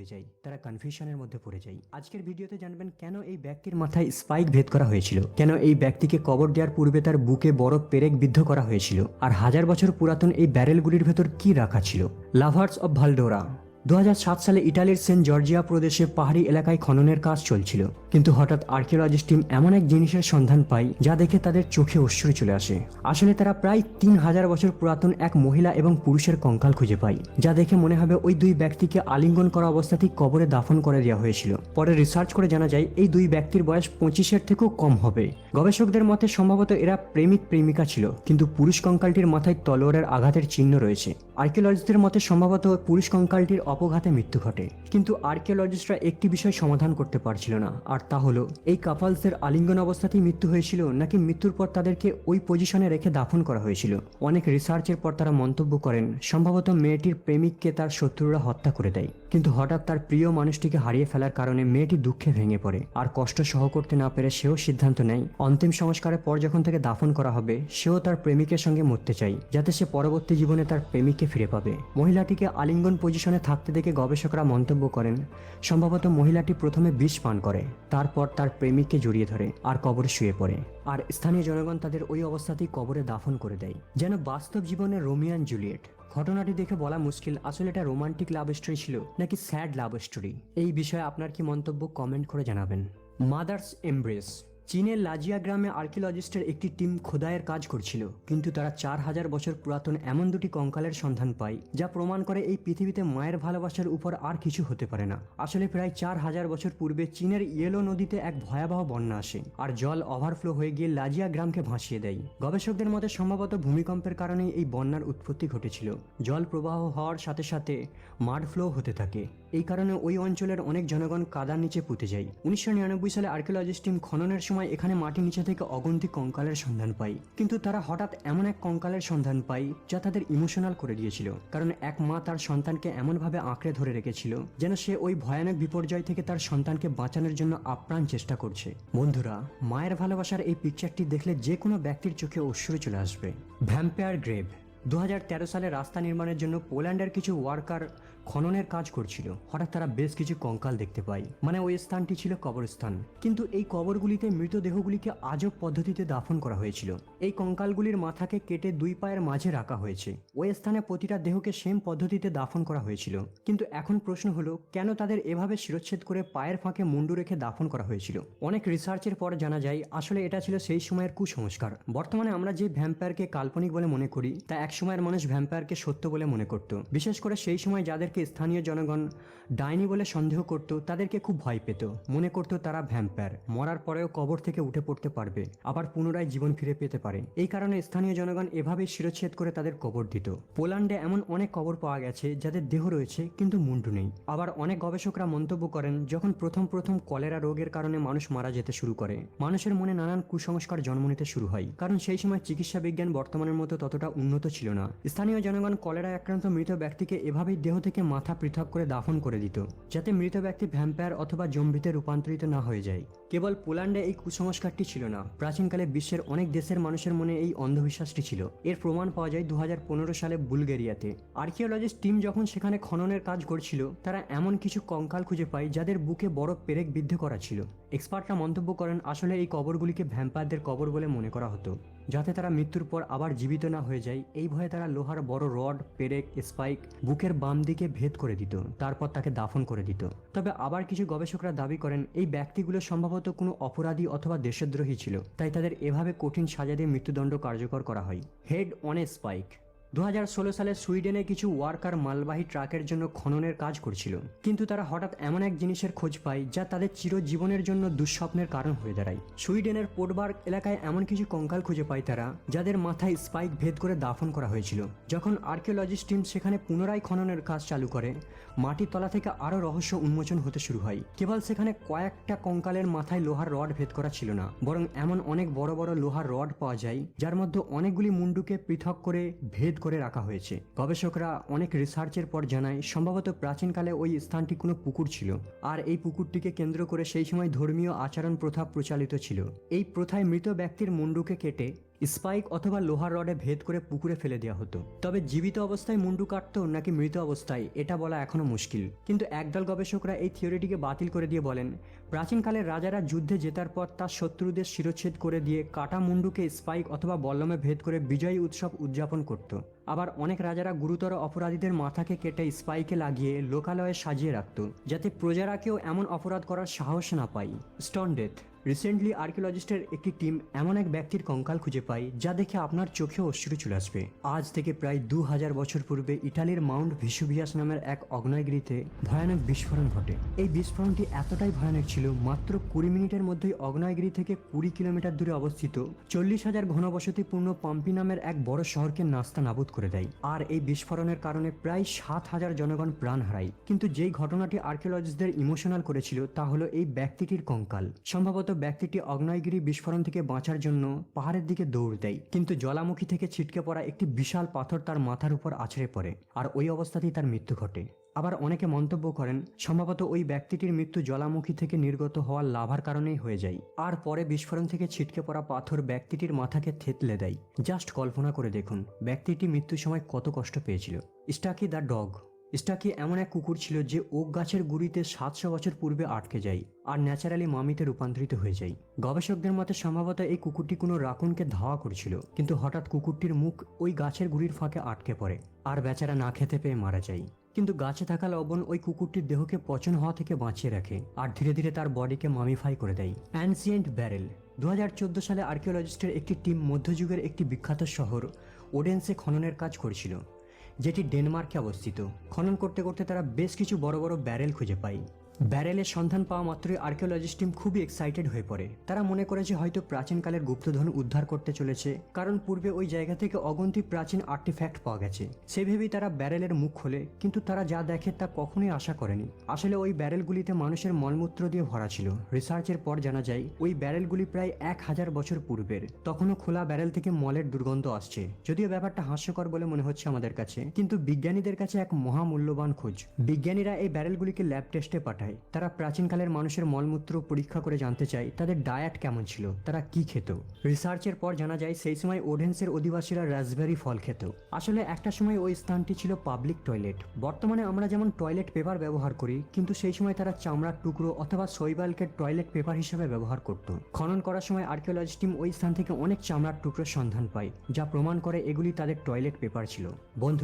হয়ে যায়, তারা কনফিউশনের মধ্যে পড়ে যায়। আজকের ভিডিওতে জানবেন কেন এই ব্যক্তির মাথায় স্পাইক ভেদ করা হয়েছিল? কেন এই ব্যক্তিকে কবর দেওয়ার পূর্বে তার বুকে বড় পেরেক বিদ্ধ করা হয়েছিল? আর হাজার বছর পুরাতন এই ব্যারেলগুলির ভেতর কি রাখা ছিল? লাভার্স অব ভালডোরা দু হাজার সাত সালে ইটালির সেন্ট জর্জিয়া প্রদেশে পাহাড়ি এলাকায় খননের কাজ চলছিল। কিন্তু হঠাৎ আর্কিওলজিস্ট টিম এমন এক জিনিসের সন্ধান পায়, যা দেখে তাদের চোখে অশ্রু চলে আসে। আসলে তারা প্রায় তিন হাজার বছর পুরাতন এক মহিলা এবং পুরুষের কঙ্কাল খুঁজে পায়, যা দেখে মনে হবে ওই দুই ব্যক্তিকে আলিঙ্গন করা অবস্থাতেই কবরে দাফন করে দেওয়া হয়েছিল। পরে রিসার্চ করে জানা যায়, এই দুই ব্যক্তির বয়স পঁচিশের থেকেও কম হবে। গবেষকদের মতে সম্ভবত এরা প্রেমিক প্রেমিকা ছিল, কিন্তু পুরুষ কঙ্কালটির মাথায় তলোয়ারের আঘাতের চিহ্ন রয়েছে। আর্কিওলজিস্টদের মতে সম্ভবত পুরুষ কঙ্কালটির অপঘাতে মৃত্যু ঘটে। কিন্তু আর্কিওলজিস্টরা একটি বিষয় সমাধান করতে পারছিল না, আর তা হলো, এই কাপালসের আলিঙ্গন অবস্থাতেই মৃত্যু হয়েছিল নাকি মৃত্যুর পর তাদেরকে ওই পজিশনে রেখে দাফন করা হয়েছিল। অনেক রিসার্চের পর তারা মন্তব্য করেন, সম্ভবত মেয়েটির প্রেমিককে তার শত্রুরা হত্যা করে দেয়। কিন্তু হঠাৎ তার প্রিয় মানুষটিকে হারিয়ে ফেলার কারণে মেয়েটি দুঃখে ভেঙে পড়ে, আর কষ্ট সহ করতে না পেরে সেও সিদ্ধান্ত নেয়। অন্তিম সংস্কারের পর যখন তাকে দাফন করা হবে, সেও তার প্রেমিকের সঙ্গে মরতে চাই যাতে সে পরবর্তী জীবনে তার প্রেমিককে ফিরে পাবে। মহিলাটিকে আলিঙ্গন পজিশনে থাকতে দেখে গবেষকরা মন্তব্য করেন, সম্ভবত মহিলাটি প্রথমে বিষ পান করে, তারপর তার প্রেমিককে জড়িয়ে ধরে, আর কবরে শুয়ে পড়ে। আর স্থানীয় জনগণ তাদের ওই অবস্থাতেই কবরে দাফন করে দেয়। যেন বাস্তব জীবনে রোমিয়ান জুলিয়েট। ঘটনাটি দেখে বলা মুশকিল, আসলে এটা রোমান্টিক লাভ স্টোরি ছিল, নাকি স্যাড লাভ স্টোরি? এই বিষয়ে আপনার কি মন্তব্য কমেন্ট করে জানাবেন। মাদার্স এমব্রেস চীনের লাজিয়া গ্রামে আর্কিওলজিস্টের একটি টিম খোদায়ের কাজ করছিল, কিন্তু তারা চার হাজার বছর পুরাতন এমন দুটি কঙ্কালের সন্ধান পায়, যা প্রমাণ করে এই পৃথিবীতে মায়ের ভালোবাসার উপর আর কিছু হতে পারে না। আসলে প্রায় চার হাজার বছর পূর্বে চীনের ইয়েলো নদীতে এক ভয়াবহ বন্যা আসে, আর জল ওভারফ্লো হয়ে গিয়ে লাজিয়া গ্রামকে ভাসিয়ে দেয়। গবেষকদের মতে সম্ভবত ভূমিকম্পের কারণেই এই বন্যার উৎপত্তি ঘটেছিল। জল প্রবাহ হওয়ার সাথে সাথে মাড ফ্লো হতে থাকে। এই কারণে ওই অঞ্চলের অনেক জনগণ কাদার নিচে পুঁতে যায়। উনিশশো নিরানব্বই সালে আর্কিওলজিস্ট টিম খননের সময় এখানে মাটির নিচে থেকে অগন্তি কঙ্কালের সন্ধান পায় কিন্তু তারা হঠাৎ এমন এক কঙ্কালের সন্ধান পায় যা তাদের ইমোশনাল করে দিয়েছিল। কারণ এক মা তার সন্তানকে এমনভাবে আঁকড়ে ধরে রেখেছিল, যেন সে ওই ভয়ানক বিপর্যয় থেকে তার সন্তানকে বাঁচানোর জন্য আপ্রাণ চেষ্টা করছে। বন্ধুরা, মায়ের ভালোবাসার এই পিকচারটি দেখলে যে কোনো ব্যক্তির চোখে অশ্রু চলে আসবে। ভ্যাম্পায়ার গ্রেভ দু হাজার তেরো সালে রাস্তা নির্মাণের জন্য পোল্যান্ডের কিছু ওয়ার্কার খননের কাজ করছিল। হঠাৎ তারা বেশ কিছু কঙ্কাল দেখতে পায়। মানে ওই স্থানটি ছিল কবরস্থান। কিন্তু এই কবরগুলিতে মৃতদেহগুলিকে আজব পদ্ধতিতে দাফন করা হয়েছিল। এই কঙ্কালগুলির মাথাকে কেটে দুই পায়ের মাঝে রাখা হয়েছে। ওই স্থানে প্রতিটা দেহকে সেম পদ্ধতিতে দাফন করা হয়েছিল। কিন্তু এখন প্রশ্ন হলো, কেন তাদের এভাবে শিরচ্ছেদ করে পায়ের ফাঁকে মুন্ডু রেখে দাফন করা হয়েছিল? অনেক রিসার্চের পর জানা যায়, আসলে এটা ছিল সেই সময়ের কুসংস্কার। বর্তমানে আমরা যে ভ্যাম্পায়ারকে কাল্পনিক বলে মনে করি, তা এক সময়ের মানুষ ভ্যাম্পায়ারকে সত্য বলে মনে করত। বিশেষ করে সেই সময় যাদেরকে স্থানীয় জনগণ ডাইনি বলে সন্দেহ করত, তাদেরকে খুব ভয় পেত। মনে করত তারা ভ্যাম্পায়ার, মরার পরেও কবর থেকে উঠে পড়তে পারবে, আবার পুনরায় জীবন ফিরে পেতে পারে। এই কারণে স্থানীয় জনগণ এভাবেই শিরচ্ছেদ করে তাদের কবর দিত। পোল্যান্ডে এমন অনেক কবর পাওয়া গেছে, যাদের দেহ রয়েছে কিন্তু মুন্ডু নেই। আবার অনেক গবেষকরা মন্তব্য করেন, যখন প্রথম প্রথম কলেরা রোগের কারণে মানুষ মারা যেতে শুরু করে, মানুষের মনে নানান কুসংস্কার জন্ম নিতে শুরু হয়। কারণ সেই সময় চিকিৎসা বিজ্ঞান বর্তমানের মতো ততটা উন্নত ছিল না। স্থানীয় জনগণ কলেরা আক্রান্ত মৃত ব্যক্তিকে এভাবেই দেহ থেকে মাথা পৃথক করে দাফন করে দিত, যাতে মৃত ব্যক্তি ভ্যাম্পায়ার অথবা জম্বিতে রূপান্তরিত না হয়ে যায়। কেবল পোল্যান্ডে এই কুসংস্কারটি ছিল না, প্রাচীনকালে বিশ্বের অনেক দেশের মানুষের মনে এই অন্ধবিশ্বাসটি ছিল। এর প্রমাণ পাওয়া যায় দু হাজার পনেরো সালে বুলগেরিয়াতে। আর্কিওলজিস্ট টিম যখন সেখানে খননের কাজ করছিল, তারা এমন কিছু কঙ্কাল খুঁজে পায় যাদের বুকে বড় পেরেক বিদ্ধ করা ছিল। এক্সপার্টরা মন্তব্য করেন, আসলে এই কবরগুলিকে ভ্যাম্পায়ারদের কবর বলে মনে করা হতো। যাতে তারা মৃত্যুর পর আবার জীবিত না হয়ে যায়, এই ভয়ে তারা লোহার বড় রড, পেরেক, স্পাইক বুকের বাম দিকে ভেদ করে দিত, তারপর তাকে দাফন করে দিত। তবে আবার কিছু গবেষকরা দাবি করেন, এই ব্যক্তিগুলো সম্ভবত কোনো অপরাধী অথবা দেশদ্রোহী ছিল, তাই তাদের এভাবে কঠিন সাজা দিয়ে মৃত্যুদণ্ড কার্যকর করা হয়। হেড অন এ স্পাইক দু হাজার ষোলো সালে সুইডেনে কিছু ওয়ার্কার মালবাহী ট্রাকের জন্য খননের কাজ করছিল। কিন্তু তারা হঠাৎ এমন এক জিনিসের খোঁজ পায় যা তাদের চিরজীবনের জন্য দুঃস্বপ্নের কারণ হয়ে দাঁড়ায়। সুইডেনের পোর্টবার্গ এলাকায় এমন কিছু কঙ্কাল খুঁজে পায় তারা, যাদের মাথায় স্পাইক ভেদ করে দাফন করা হয়েছিল। যখন আর্কিওলজিস্ট টিম সেখানে পুনরায় খননের কাজ চালু করে, মাটির তলা থেকে আরও রহস্য উন্মোচন হতে শুরু হয়। কেবল সেখানে কয়েকটা কঙ্কালের মাথায় লোহার রড ভেদ করা ছিল না, বরং এমন অনেক বড় বড় লোহার রড পাওয়া যায়, যার মধ্যে অনেকগুলি মুন্ডুকে পৃথক করে ভেদ করে রাখা হয়েছে। গবেষকরা অনেক রিসার্চের পর জানায়, সম্ভবত প্রাচীনকালে ওই স্থানটি কোনো পুকুর ছিল। আর এই পুকুরটিকে কেন্দ্র করে সেই সময় ধর্মীয় আচরণ প্রথা প্রচালিত ছিল। এই প্রথায় মৃত ব্যক্তির মুন্ডুকে কেটে স্পাইক অথবা লোহার রডে ভেদ করে পুকুরে ফেলে দেওয়া হতো। তবে জীবিত অবস্থায় মুন্ডু কাটত নাকি মৃত অবস্থায়, এটা বলা এখনও মুশকিল। কিন্তু একদল গবেষকরা এই থিওরিটিকে বাতিল করে দিয়ে বলেন, প্রাচীনকালের রাজারা যুদ্ধে জেতার পর তার শত্রুদের শিরচ্ছেদ করে দিয়ে কাটা মুন্ডুকে স্পাইক অথবা বল্লমে ভেদ করে বিজয়ী উৎসব উদযাপন করত। আবার অনেক রাজারা গুরুতর অপরাধীদের মাথাকে কেটে স্পাইকে লাগিয়ে লোকালয়ে সাজিয়ে রাখত, যাতে প্রজারা কেউ এমন অপরাধ করার সাহস না পায়। স্টন ডেথ রিসেন্টলি আর্কিওলজিস্টের একটি টিম এমন এক ব্যক্তির কঙ্কাল খুঁজে পায় যা দেখে আপনার চোখে অশ্রু চলে আসবে। আজ থেকে প্রায় দু হাজার বছর পূর্বে ইটালির মাউন্ট ভিসুভিয়াস নামের এক অগ্নেয়গিরিতে ভয়ানক বিস্ফোরণ ঘটে। এই বিস্ফোরণটি এতটাই ভয়ানক ছিল, মাত্র কুড়ি মিনিটের মধ্যেই অগ্নেয়গিরি থেকে কুড়ি কিলোমিটার দূরে অবস্থিত চল্লিশ হাজার ঘনবসতিপূর্ণ পাম্পি নামের এক বড় শহরকে নাস্তা নাবুদ করে দেয়। আর এই বিস্ফোরণের কারণে প্রায় সাত হাজার জনগণ প্রাণ হারায়। কিন্তু যেই ঘটনাটি আর্কিওলজিস্টদের ইমোশনাল করেছিল, তা হলো এই ব্যক্তিটির কঙ্কাল। সম্ভবত ব্যক্তিটি অগ্নয়গিরি বিস্ফোরণ থেকে বাঁচার জন্য পাহাড়ের দিকে দৌড় দেয়। কিন্তু জ্বালামুখী থেকে ছিটকে পড়া একটি বিশাল পাথর তার মাথার উপর আছড়ে পড়ে আর ওই অবস্থাতেই তার মৃত্যু ঘটে। আবার অনেকে মন্তব্য করেন, সম্ভবত ওই ব্যক্তিটির মৃত্যু জ্বালামুখী থেকে নির্গত হওয়ার লাভার কারণেই হয়ে যায়। আর পরে বিস্ফোরণ থেকে ছিটকে পড়া পাথর ব্যক্তিটির মাথাকে থেতলে দেয়। জাস্ট কল্পনা করে দেখুন, ব্যক্তিটি মৃত্যুর সময় কত কষ্ট পেয়েছিল। স্টাকি দ্য ডগ। স্টাকি এমন এক কুকুর ছিল যে ওক গাছের গুড়িতে সাতশো বছর পূর্বে আটকে যায় আর ন্যাচারালি মামিতে রূপান্তরিত হয়ে যায়। গবেষকদের মতে সম্ভবত এই কুকুরটি কোনো রাকুনকে ধাওয়া করছিল, কিন্তু হঠাৎ কুকুরটির মুখ ওই গাছের গুড়ির ফাঁকে আটকে পড়ে আর বেচারা না খেতে পেয়ে মারা যায়। কিন্তু গাছে থাকা লবণ ওই কুকুরটির দেহকে পচন হওয়া থেকে বাঁচিয়ে রাখে আর ধীরে ধীরে তার বডিকে মামিফাই করে দেয়। অ্যানসিয়েন্ট ব্যারেল দু হাজার চোদ্দ সালে আর্কিওলজিস্টের একটি টিম মধ্যযুগের একটি বিখ্যাত শহর ওডেন্সে খননের কাজ করছিল। যেটি ডেনমার্কে অবস্থিত। খনন করতে করতে তারা বেশ কিছু বড় বড় ব্যারেল খুঁজে পায়। ব্যারেলের সন্ধান পাওয়া মাত্রই আর্কিওলজিস্ট টিম খুবই এক্সাইটেড হয়ে পড়ে। তারা মনে করে যে হয়তো প্রাচীনকালের গুপ্তধন উদ্ধার করতে চলেছে, কারণ পূর্বে ওই জায়গা থেকে অগন্তি প্রাচীন আর্টিফ্যাক্ট পাওয়া গেছে। সে ভেবেই তারা ব্যারেলের মুখ খোলে, কিন্তু তারা যা দেখে তা কখনোই আশা করেনি। আসলে ওই ব্যারেলগুলিতে মানুষের মলমূত্র দিয়ে ভরা ছিল। রিসার্চের পর জানা যায়, ওই ব্যারেলগুলি প্রায় এক হাজার বছর পূর্বের। তখনও খোলা ব্যারেল থেকে মলের দুর্গন্ধ আসছে। যদিও ব্যাপারটা হাস্যকর বলে মনে হচ্ছে আমাদের কাছে, কিন্তু বিজ্ঞানীদের কাছে এক মহামূল্যবান খোঁজ। বিজ্ঞানীরা এই ব্যারেলগুলিকে ল্যাব টেস্টে পাঠায়। তারা প্রাচীনকালের মানুষের মলমূত্র পরীক্ষা করে জানতে চায়, তাদের ডায়েট কেমন ছিল, তারা কি খেত। রিসার্চের পর জানা যায়, সেই সময় ওডেন্সের অধিবাসীরা রাসবেরি ফল খেত। আসলে একটা সময় ওই স্থানটি ছিল পাবলিক টয়লেট। বর্তমানে আমরা যেমন টয়লেট পেপার ব্যবহার করি, কিন্তু সেই সময় তারা চামড়ার টুকরো অথবা শৈবালকে টয়লেট পেপার হিসেবে ব্যবহার করত। খনন করার সময় আর্কিওলজি টিম ওই স্থান থেকে অনেক চামড়ার টুকরোর সন্ধান পায়, যা প্রমাণ করে এগুলি তাদের টয়লেট পেপার ছিল। বন্ধু